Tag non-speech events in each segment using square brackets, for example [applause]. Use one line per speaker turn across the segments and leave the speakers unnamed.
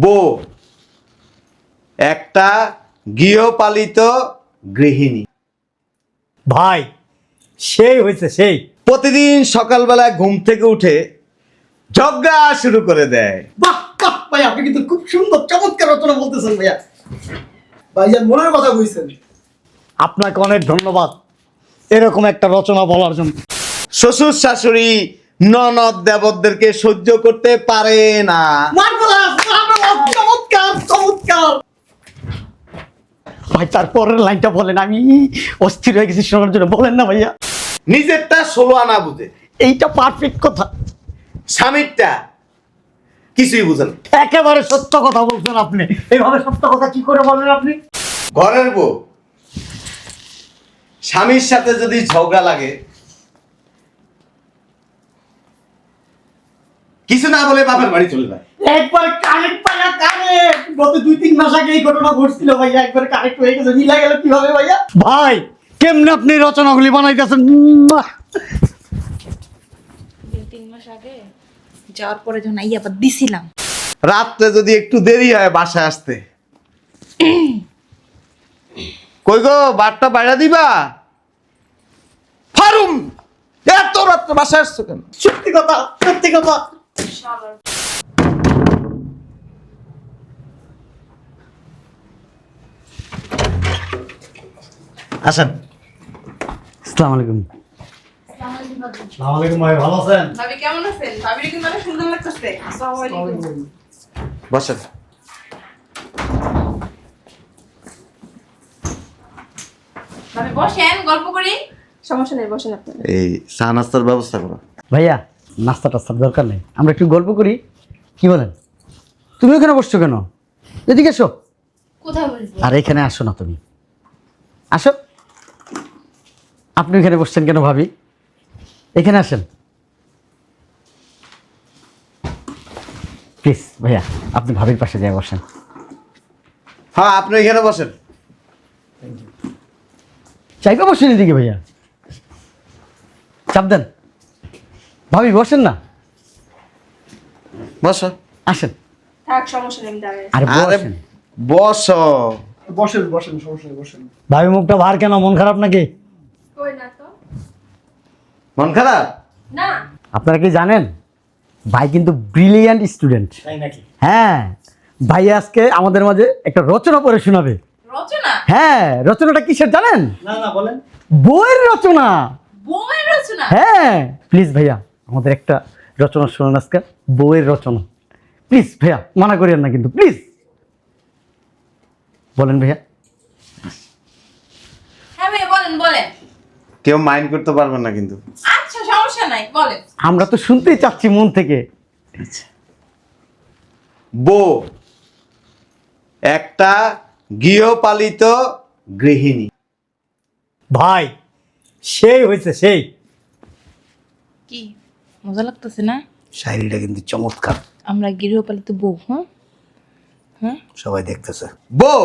বউ একটা গৃহপালিত গৃহিণী।
ভাই সেই হয়েছে সেই।
প্রতিদিন সকালবেলা ঘুম থেকে উঠে ঝগড়া শুরু করে দেয়।
বাহ বাহ ভাই আপনি কিন্তু খুব সুন্দর চমৎকার রচনা বলতেছেন ভাইয়া। ভাইজান মনের কথা কইছেন।
আপনাকে অনেক ধন্যবাদ এরকম একটা রচনা বলার জন্য।
শ্বশুর শাশুড়ি ননদ দেবরদেরকে সহ্য করতে পারে না।
চমৎকার চমৎকার।
ভাই তারপরের লাইনটা বলেন আমি অস্থির হয়ে গেছি শোনার জন্য। বলেন না ভাইয়া।
নিজেরটা ষোলো আনা বুঝে।
এইটা পারফেক্ট কথা।
স্বামীরটা কিছুই বুঝে না।
একেবারে সত্য কথা বলছেন আপনি। এইভাবে সত্য কথা কি করে বলেন আপনি?
ঘরের বউ স্বামীর সাথে যদি ঝগড়া লাগে কিছু না বলে বাপের বাড়ি চলে যায়।
একবার কারেক্ট পাইয়া কারেক্ট গত দুই তিন মাস আগে এই ঘটনা ঘটছিল ভাইয়া একবার কারেক্ট হয়ে গেছে। মিলা গেল কীভাবে ভাইয়া?
ভাই কেমনে আপনি রচনাগুলি বানাইতেছেন?
দুই তিন মাস আগে যাওয়ার পরে যখন আইয়া আবার দিছিলাম।
রাত্রে যদি একটু দেরি হয় বাসায় আসতে। কই গো বারটা বাইরা দিবা? ফারুম এত রাত্রে বাসায় আসছো কেন?
সত্যি কথা সত্যি কথা।
আসেন। আসসালামু আলাইকুম। আসসালামু আলাইকুম ভাই ভালো আছেন?
ভাবি কেমন আছেন? ভাবির কিন্তু অনেক সুন্দর লাগতেছে। আসসালামু আলাইকুম।
বসেন।
ভাবি বসেন গল্প করি। সমস্যা নেই বসেন আপনি।
এই চা নাস্তার ব্যবস্থা করো।
ভাইয়া নাস্তা টাস্তার দরকার নেই। আমরা একটু গল্প করি। কি বলেন? তুমি ওখানে বসছো কেন? এদিকে এসো।
কোথায় বসবো?
আর এখানে আসো না তুমি। আসো। আপনি এখানে বসছেন কেন ভাবি? এখানে আসেন। প্লিজ ভাইয়া আপনি ভাবির পাশে যাই বসেন।
হ্যাঁ আপনি এখানে বসেন।
চাইপা বসেন এদিকে ভাইয়া। চাপ দেন। ভাবি বসেন না।
বসো।
আসেন।
থাক সমস্যা নেই আমি
আরে
আরে
বসেন।
বসো।
বসেন বসেন সমস্যা নেই বসেন।
ভাবি মুখটা ভার কেন? মন খারাপ নাকি?
কই না তো?
মন খারাপ?
না।
আপনারা কি জানেন? ভাই কিন্তু ব্রিলিয়ান্ট স্টুডেন্ট
তাই নাকি?
হ্যাঁ। ভাই আজকে আমাদের মাঝে একটা রচনা পড়ে শোনাবে।
রচনা?
হ্যাঁ রচনাটা কিসের জানেন?
না না বলেন।
বইয়ের রচনা।
বউয়ের রচনা?
হ্যাঁ। প্লিজ ভাইয়া আমাদের একটা রচনা শোনান আজকে। বইয়ের রচনা। প্লিজ ভাইয়া মানা করিয়েন না কিন্তু প্লিজ বলেন ভাইয়া
হ্যাঁ ভাই বলেন বলেন
কেউ মাইন্ড করতে পারবেন না কিন্তু।
আচ্ছা সমস্যা নাই বলেন।
আমরা তো শুনতেই চাচ্ছি মন থেকে।
বউ একটা গৃহপালিত গৃহিণী।
ভাই সেই হয়েছে সেই।
কি? মজা লাগতেছে না?
শায়রিটা কিন্তু চমৎকার।
আমরা গৃহপালিত বউ হ্যাঁ? হ্যাঁ?
সবাই দেখতেছে।
বউ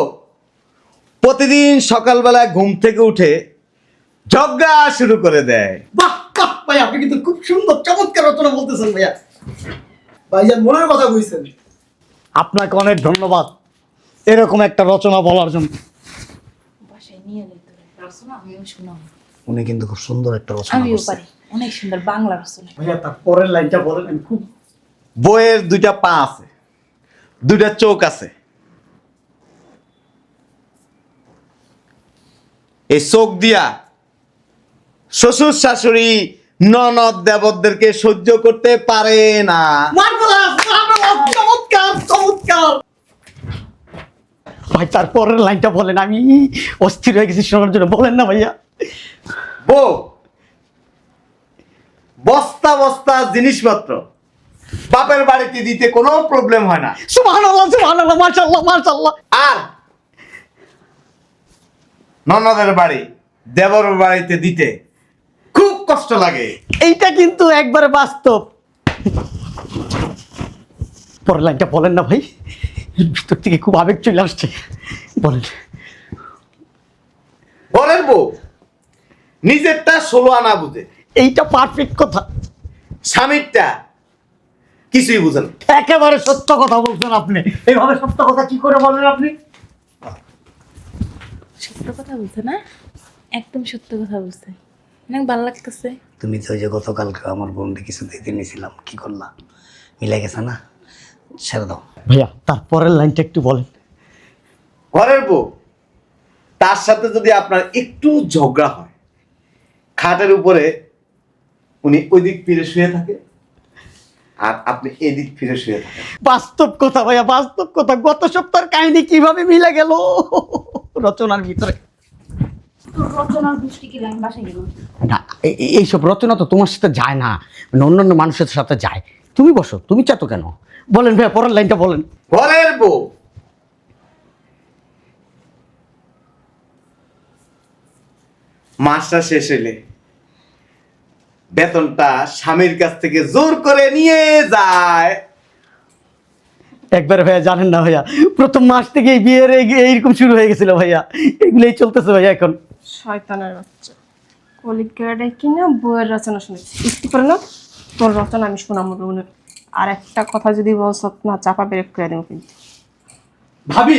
প্রতিদিন সকালবেলা ঘুম থেকে উঠে ঝগড়া শুরু করে দেয়।
বাহ বাহ ভাই আপনি কিন্তু খুব সুন্দর চমৎকার রচনা বলতেছেন ভাইয়া। ভাইজান মনের কথা কইছেন।
আপনাকে অনেক ধন্যবাদ এরকম একটা রচনা বলার জন্য।
বাসায় নিয়ে যেতে রচনা? আমিও শোনাবো
উনি কিন্তু খুব সুন্দর একটা রচনা
আমিও
করছে।
পারি। অনেক সুন্দর বাংলা রচনা।
ভাইয়া তার পরের লাইনটা বলেন আমি খুব
বইয়ের দুইটা পা আছে দুইটা চোখ আছে। এই চোখ দিয়া শ্বশুর শাশুড়ি ননদ দেবরদেরকে সহ্য করতে পারে না।
ভাই তারপরের লাইনটা বলেন আমি অস্থির হয়ে গেছি শোনার জন্য। বলেন না ভাইয়া।
বউ বস্তা বস্তা জিনিসপত্র বাপের বাড়িতে দিতে কোনো প্রবলেম হয় না।
সুবহানাল্লাহ সুবহানাল্লাহ মাশাআল্লাহ মাশাআল্লাহ।
আর ননদের বাড়ি দেবর বাড়িতে দিতে কষ্ট লাগে।
এইটা কিন্তু একবারে বাস্তব। পরের লাইনটা বলেন না ভাই। ভিতর থেকে খুব আবেগ চলে আসছে। বলেন।
ঘরের বউ নিজেরটা ষোলো আনা বুঝে।
এইটা পারফেক্ট কথা।
স্বামীরটা কিছুই বুঝেন
একেবারে সত্য কথা বলছেন আপনি। এইভাবে সত্য কথা কি করে বলেন আপনি?
সত্য কথা বলছে না? একদম সত্য কথা বলছে। অনেক ভালো লাগতেছে।
তুমি তো ওই যে গতকালকে আমার বোনকে কিছু দিতে নিয়েছিলাম কি করলা? মিলে গেছে না? ছেড়ে দাও।
ভাইয়া তারপরের লাইনটা একটু বলেন।
ঘরের বউ তার সাথে যদি আপনার একটু ঝগড়া হয় খাটের উপরে উনি ওই দিক ফিরে শুয়ে থাকে আর আপনি এদিক ফিরে শুয়ে থাকেন।
বাস্তব কথা ভাইয়া বাস্তব কথা। গত সপ্তাহের কাহিনী কীভাবে মিলে গেল? রচনার ভিতরে। এইসব রচনা তো তোমার সাথে যায় না। মানে অন্যান্য মানুষের সাথে যায়। তুমি বসো তুমি চাতো কেন? বলেন ভাইয়া পরের লাইনটা বলেন।
ঘরের বউ। মাসটা শেষ হইলে বেতনটা স্বামীর কাছ থেকে জোর করে নিয়ে যায়।
একবার ভাইয়া জানেন না ভাইয়া প্রথম মাস থেকে বিয়ের এই- এইরকম শুরু হয়ে গেছিল ভাইয়া। এগুলোই চলতেছে ভাইয়া এখন।
শয়তানের বাচ্চা। কলিকাটা কিনা বইয়ের রচনা শুনেছি। একটু করে না তোর রচনা আমি শোনাম রুনের আর একটা কথা যদি বলছ না চাপা ব্রেক করে দেবো কিন্তু।
ভাবি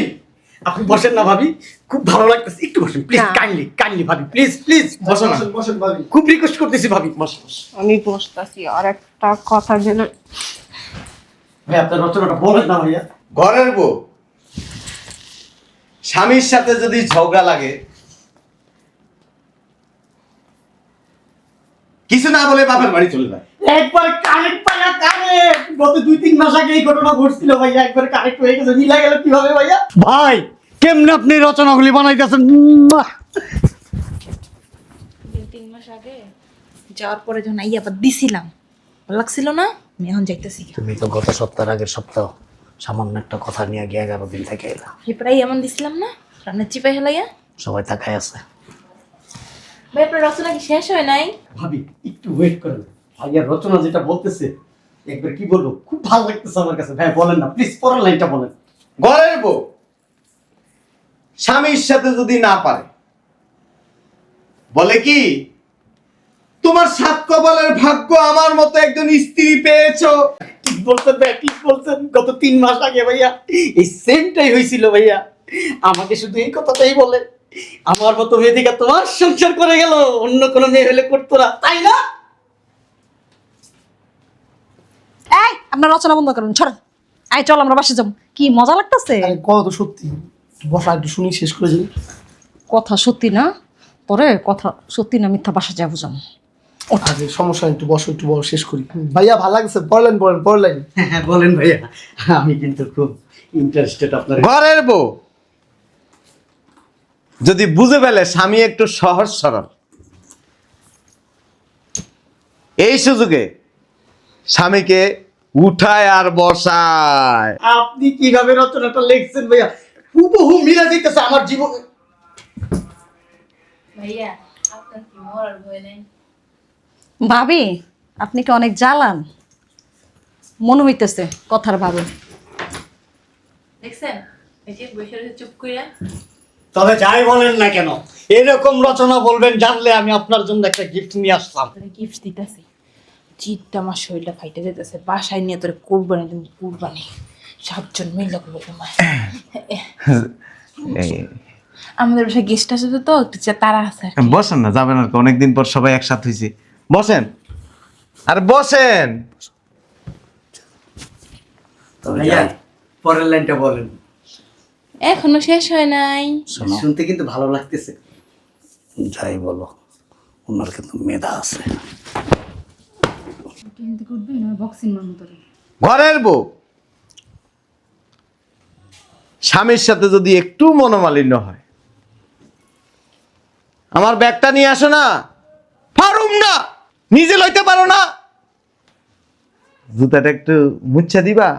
আপনি বসেন না ভাবি খুব ভালো লাগতেছে। একটু বসেন প্লিজ কাইন্ডলি কাইন্ডলি ভাবি প্লিজ প্লিজ বসো না।
বসেন বসেন ভাবি।
খুব রিকোয়েস্ট করতেছি ভাবি বস বস।
আমি বসতাছি আর একটা কথা গেলে
ভাই আপনার রচনাটা বলেন না ভাইয়া।
ঘরের বউ। স্বামীর সাথে যদি ঝগড়া লাগে কিছু না বলে বাপের বাড়ি চলে যায়।
একবার কারেক্ট পাইয়া কারেক্ট গত দুই তিন মাস আগে এই ঘটনা ঘটছিল ভাইয়া একবার কারেক্ট হয়ে গেছে গেল কীভাবে ভাইয়া?
ভাই কেমনে আপনি রচনাগুলি বানাইতেছেন?
দুই তিন মাস আগে যাওয়ার পরে যখন আইয়া আবার দিছিলাম ভালো লাগছিল না? আমি এখন যাইতেছি।
তুমি তো গত সপ্তাহের আগের সপ্তাহ সামান্য একটা কথা নিয়ে গিয়ে এগারো দিন থেকে এলা
এরপরে এমন দিছিলাম না রান্নার চিপাই হেলাইয়া
সবাই তাকায় আছে।
ভাই আপনার রচনা কি শেষ হয় নাই?
ভাবি একটু ওয়েট করেন। ভাইয়ার রচনা যেটা বলতেছে একবার কি বলব? খুব ভালো লাগতেছে আমার কাছে। ভাই বলেন না প্লিজ পরের লাইনটা বলেন।
ঘরের বউ স্বামীর সাথে যদি না পারে বলে কি তোমার সাত কপালের ভাগ্য আমার মতো একজন স্ত্রী পেয়েছ।
ঠিক বলছেন ভাই ঠিক বলছেন? গত তিন মাস আগে ভাইয়া এই সেমটাই হয়েছিল ভাইয়া। আমাকে শুধু এই কথাটাই বলে। আমার মতো মেয়ে দিকে তোমার সংসার করে গেল অন্য কোনো মেয়ে হলে করতো না তাই না?
এই আপনার রচনা বন্ধ করুন ছড় আই চল আমরা বাসে যাব। কি মজা লাগতেছে?
আরে কথা তো সত্যি। বসা একটু শুনি শেষ করে যাই
কথা সত্যি না? পরে কথা সত্যি না মিথ্যা বাসা যাব যাম
আরে সমস্যা নেই, একটু বসো একটু বসো শেষ করি। ভাইয়া ভালো লাগছে পড়লেন পড়লেন পড়লেন
হ্যাঁ বলেন ভাইয়া। আমি কিন্তু খুব ইন্টারেস্টেড আপনার
ঘরের বউ। যদি বুঝে ফেলে স্বামী একটু সহজ সরল। এই সুযোগে স্বামীকে উঠায় আর বসায়।
আপনি কীভাবে রচনাটা লিখছেন ভাইয়া? হুবহু মিলে যেতেছে আমার জীবন।
ভাইয়া আপনার কি মরার ভয় নাই?
ভাবি আপনি কি অনেক জ্বালান? মনে হইতেছে কথার ভাবে।
দেখছেন? এই যে বসে চুপ কইরা।
তবে যাই বলেন না কেন এরকম রচনা বলবেন জানলে আমি আপনার জন্য একটা গিফট নিয়ে আসতাম
তোরে গিফট দিতেছি। জিতটা আমার শরীরটা ফাইটে যেতেছে বাসায় নিয়ে তোর কুরবানি দিন কুরবানি। সাতজন মিলে করব তোমায় আমাদের বাসায় গেস্ট আসবে তো একটু তারা আছে
বসেন না যাবেন আর অনেকদিন পর সবাই একসাথে হয়েছি। বসেন। আর বসেন।
তবে
পরের লাইনটা বলেন।
এখনও শেষ হয় নাই।
শোনো।
শুনতে কিন্তু ভালো লাগতেছে।
যাই বলো ওনার কিন্তু মেধা আছে।
ঘরের বউ। স্বামীর সাথে যদি একটু মনোমালিন্য হয় আমার ব্যাগটা নিয়ে আসো না। পারুম না নিজে লইতে পারো না। জুতাটা একটু মুচ্ছা দিবা?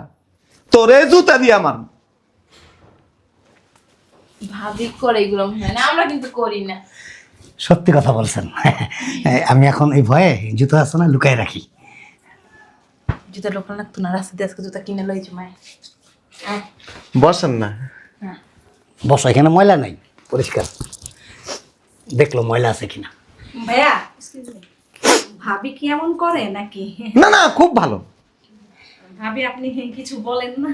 তোরে জুতা দি আমার
ভাবি করে এগুলো মনে না আমরা কিন্তু করি না।
সত্যি কথা বলছেন। [laughs] আমি এখন এই ভয়ে জুতো আছে না লুকাই রাখি।
জুতা লোকাল লাগতো না রাস্তা দিয়ে আজকে জুতা কিনে লইছে মায় হ্যাঁ।
বসেন না।
বসো এখানে ময়লা নাই পরিষ্কার। দেখল ময়লা আছে কিনা।
ভাইয়া ভাবি কি এমন করে নাকি?
না না খুব ভালো।
ভাবি আপনি কিছু বলেন না।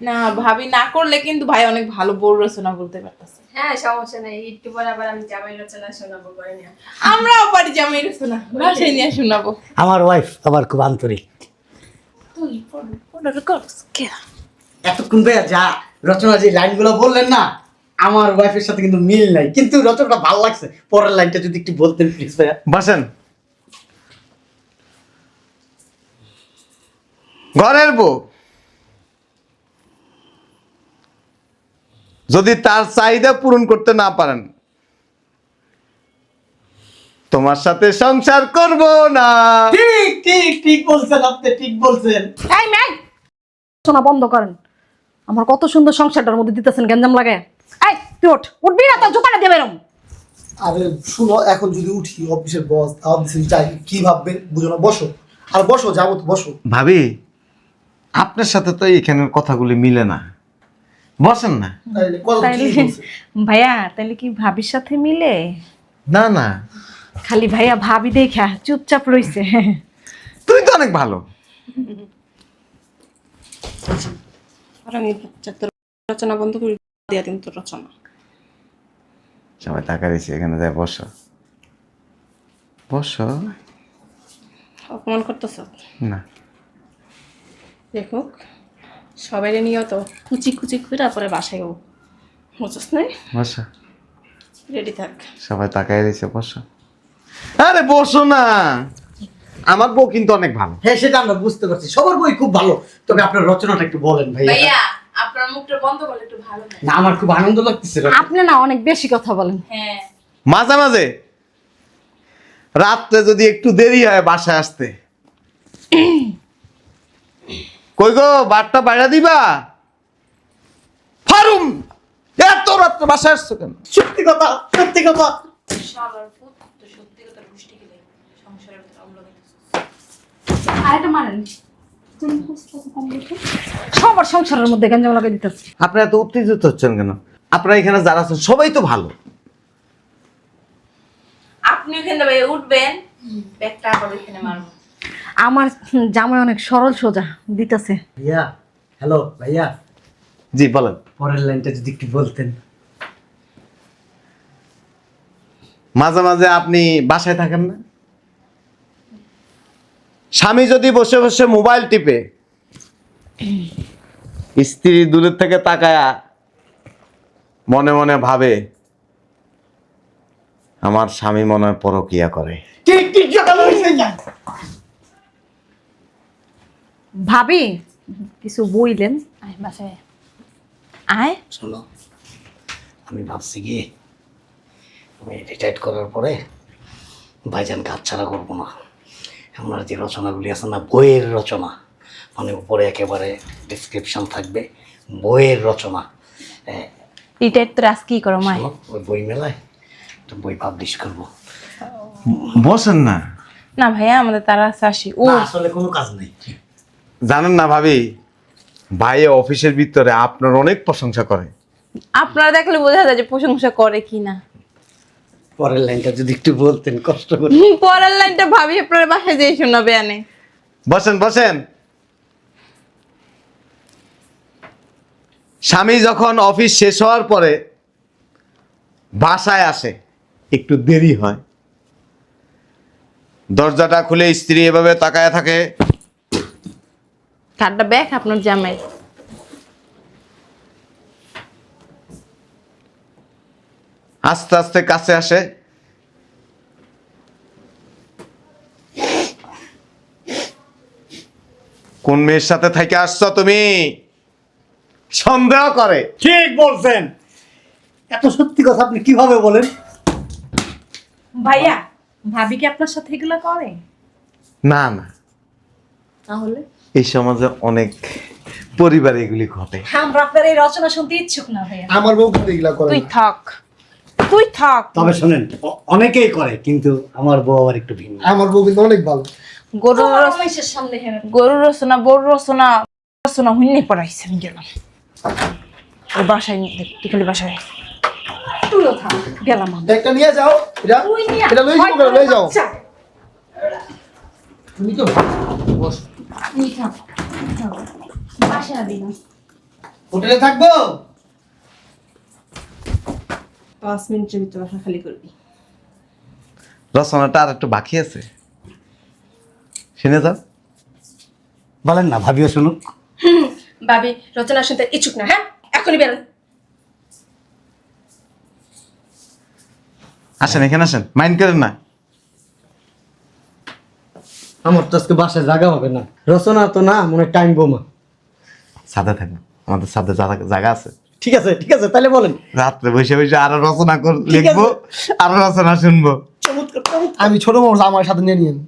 না ভাবি না করলে কিন্তু ভাই অনেক ভালো বড় রচনা বলতে পারতেছে।
হ্যাঁ সমস্যা নেই। একটু পরে আবার আমি জামাই রচনা শোনাবো করে নিয়ে
আমরাও পারি জামাই রচনা নিয়ে শোনাবো।
আমার ওয়াইফ আবার খুব আন্তরিক।
তুই পড় পড়ার কে?
এতক্ষণ ভাইয়া যা রচনা যে লাইনগুলো বললেন না আমার ওয়াইফের সাথে কিন্তু মিল নাই। কিন্তু রচনাটা ভালো লাগছে। পরের লাইনটা যদি একটু বলতেন প্লিজ ভাইয়া।
বসেন। ঘরের বউ। যদি তার চাহিদা পূরণ করতে না পারেন তোমার সাথে সংসার করব না।
ঠিক ঠিক ঠিক বলছেন আপনি ঠিক বলছেন।
এই শোনা বন্ধ করেন। আমার কত সুন্দর সংসারটার মধ্যে দিতেছেন গেঞ্জাম লাগে। এই তুই ওঠ। উঠবি না তো জোতাটা দেবে এরম
আরে শুনো এখন যদি উঠি অফিসের বস অফিসে যাই কি ভাববে বুঝো না বসো। আর বসো যাব তো বসো।
ভাবি আপনার সাথে তো এখানের কথাগুলি মিলে না। বসেন না?
ভাইয়া তাহলে কি ভাবির সাথে মিলে?
না না।
খালি ভাইয়া ভাবি দেখা চুপচাপ রইছে।
তুই তো অনেক ভালো।
আমি তোর রচনা বন্ধ করে দিয়া দিন তোর রচনা।
সবাই টাকা দিয়েছি এখানে যায় বসো। বসো।
অপমান করতেছ?
না।
দেখুক সবাই নিয়ে তো কুচি কুচি করে পরে বাসায় যাব। বুঝছিস না
বসো।
রেডি থাক।
সবাই তাকাই দিয়েছে বসো। আরে বসো না। আমার বউ কিন্তু অনেক ভালো।
হ্যাঁ সেটা আমরা বুঝতে পারছি। সবার বই খুব ভালো। তবে আপনার রচনাটা একটু বলেন ভাইয়া।
ভাইয়া আপনার মুখটা বন্ধ করলে একটু ভালো লাগে
না আমার খুব আনন্দ লাগতেছে
আপনি না অনেক বেশি কথা বলেন।
হ্যাঁ।
মাঝে মাঝে। রাত্রে যদি একটু দেরি হয় বাসায় আসতে। কই গো বারটা বাইরে দিবা? ফারুম! এত রাত্রে বাসায় আসছো কেন?
সত্যি কথা সত্যি কথা।
সবার সংসারের
মধ্যে গেঞ্জাম লাগাই দিতেছে
আপনারা এত উত্তেজিত হচ্ছেন কেন? আপনারা এখানে যারা আছেন সবাই তো ভালো।
আপনি ওখানে ভাই উঠবেন ব্যাগটা আবার ওখানে মারবো।
আমার জামাই অনেক সরল সোজা দিতেছে।
ভাইয়া হ্যালো ভাইয়া।
জি বলেন।
পরের লাইনটা যদি একটু বলতেন।
মাঝে মাঝে আপনি বাসায় থাকেন না? স্বামী যদি বসে বসে মোবাইল টিপে স্ত্রী দূরের থেকে তাকায়া মনে মনে ভাবে আমার স্বামী মনে হয় পরকিয়া করে
ঠিক ঠিক সকালে হয়েছে যা
ভাবি কিছু বইলেন।
আয় বাসায়। আয়।
শোনো আমি ভাবছি কি আমি রিটায়ার করার পরে ভাইজানকে হাতছাড়া করব না। আমার যে রচনাগুলি আছে না বইয়ের রচনা মানে উপরে একেবারে ডিসক্রিপশন থাকবে বইয়ের রচনা।
রিটায়ার তো আজ কি করো মায়?
শোনো, ওই বই মেলায় একটা বই পাবলিশ করব।
বসেন না।
না ভাইয়া আমাদের তারা আছে আসি। ও
আসলে কোনো কাজ নেই।
জানেন না ভাবি? ভাই অফিসের ভিতরে আপনার অনেক প্রশংসা করে।
আপনারা দেখলে বোঝা যায় যে প্রশংসা করে কি না
পরের লাইনটা যদি একটু বলতেন কষ্ট করে।
পরের লাইনটা ভাবি আপনার বাসায় যেয়ে শোনাবে আনে।
বসেন বসেন। স্বামী যখন অফিস শেষ হওয়ার পরে বাসায় আসে একটু দেরি হয়। দরজাটা খুলে স্ত্রী এভাবে তাকায় থাকে।
কার্ডটা ব্যাগ আপনার জামাই।
আস্তে আস্তে কাছে আসে। কোন মেয়ের সাথে থেকে আসছো তুমি? সন্দেহ করে।
ঠিক বলছেন। এত সত্যি কথা আপনি কীভাবে বলেন?
ভাইয়া ভাবি কি আপনার সাথে এগুলো করে?
না না।
তাহলে?
এই সমাজে অনেক পরিবারে এগুলি ঘটে।
আমরা আপনার এই রচনা শুনতে ইচ্ছুক না ভাইয়া।
আমার বউ কিন্তু এগুলা করে
তুই
না।
থাক। তুই থাক।
তবে শোনেন অ- অনেকেই করে কিন্তু আমার বউ আবার একটু ভিন্ন।
আমার বউ কিন্তু অনেক ভালো।
গরুর রস-
রমেশের সামনে হেরে
গরুর রচনা বড় রচনা রচনা হুন্নে পড়াইছে আমি গেলাম। ওর বাসায় নিয়ে দেখ তুই খালি বাসায়।
তুইও থাক। গেলাম আমি।
ব্যাগটা নিয়ে যাও এটা
তুই নিয়ে
এটা লই যাও লই যাও। তুমি তো বস।
হোটেলে থাকব?
পাঁচ মিনিটের ভিতরে বাসা খালি করবি।
রচনাটা আর একটু বাকি আছে। শুনে যাও
বলেন না ভাবিও শুনুক।
ভাবি রচনা শুনতে ইচ্ছুক না হ্যাঁ? এখনই বেরোন
আসেন এখানে আসেন। মাইন্ড করেন না।
আমার তো আজকে বাসায় জায়গা হবে না। রচনা তো না মনে টাইম বোমা।
সাদা থাকব। আমাদের সাথে জায়গা আছে।
ঠিক আছে ঠিক আছে তাহলে বলেন।
রাত্রে বসে বসে আরও রচনা কর লিখব আরও রচনা শুনব।
আমি ছোট মানুষ আমার সাথে নিয়ে নিয়েন।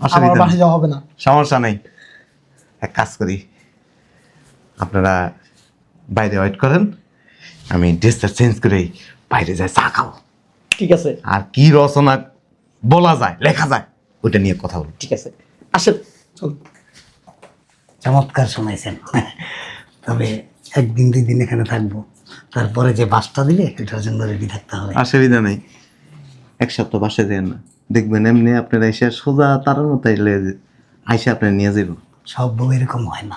আমার বাসে যাওয়া হবে না।
সমস্যা নেই। এক কাজ করি। আপনারা বাইরে ওয়েট করেন। আমি ড্রেসটা চেঞ্জ করে বাইরে যাই চা খাব।
ঠিক আছে।
আর কি রচনা বলা যায় লেখা যায় ওটা নিয়ে কথা বলব।
ঠিক আছে। আসেন।
চল।
চমৎকার শোনাইছেন তবে একদিন দুই দিন এখানে থাকব। তারপরে যে বাসটা দিলে এটার জন্য রেডি থাকতে হবে।
অসুবিধা নেই। এক সপ্তাহ বাসে দেন না। দেখবেন এমনি আপনার এসে সোজা তার মতো এলে আইসে আপনার নিয়ে যাবেন
সব বউ এরকম হয় না।